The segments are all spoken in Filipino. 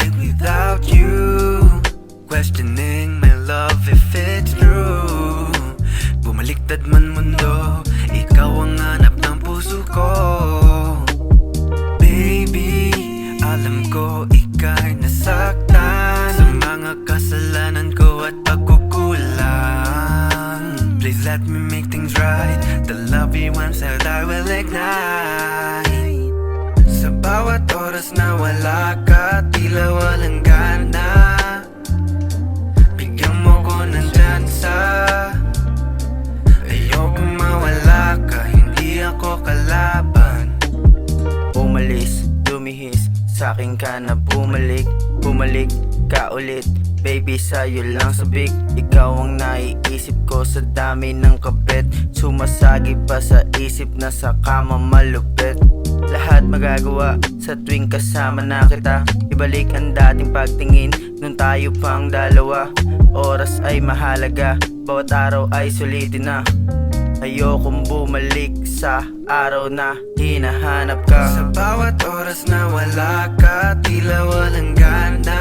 Day without you. Questioning my love if it's true. Bumaliktad man mundo Ikaw ang hanap ng puso ko. Baby, alam ko ika'y nasaktan. Sa mga kasalanan ko at pagkukulang. Please let me make things right. The love we once held I will ignite akin ka na bumalik Bumalik ka ulit, baby sa'yo lang sabik Ikaw ang naiisip ko sa dami ng kabit. Sumasagi pa sa isip na sa kama malupit. Lahat magagawa sa tuwing kasama na kita. Ibalik ang dating pagtingin nung tayo pang dalawa. Oras ay mahalaga, bawat araw ay sulitin na Ayokong bumalik sa araw na hinahanap ka. Sa bawat oras na wala ka Tila walang gana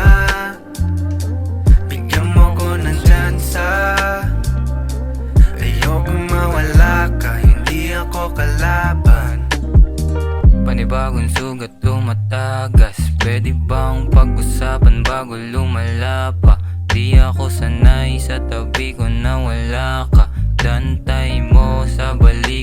Bigyan mo ko nandyan sa Ayoko mawala ka Hindi ako kalaban. Panibagong sugat tumatagas. Pwede bang pag-usapan bago lumala pa Di ako sanay sa tabi ko na wala ka. Dantay mo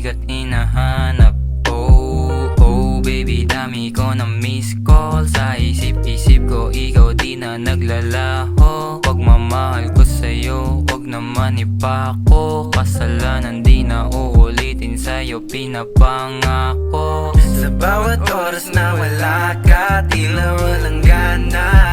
sa balik at hinahanap. Oh, oh baby dami ko na miss call. Sa isip-isip ko ikaw di na naglalaho. Pagmamahal ko sa'yo wag naman ipako Kasalanan di na uulitin sa'yo pinapangako. Sa bawat oras na wala ka Tila walang gana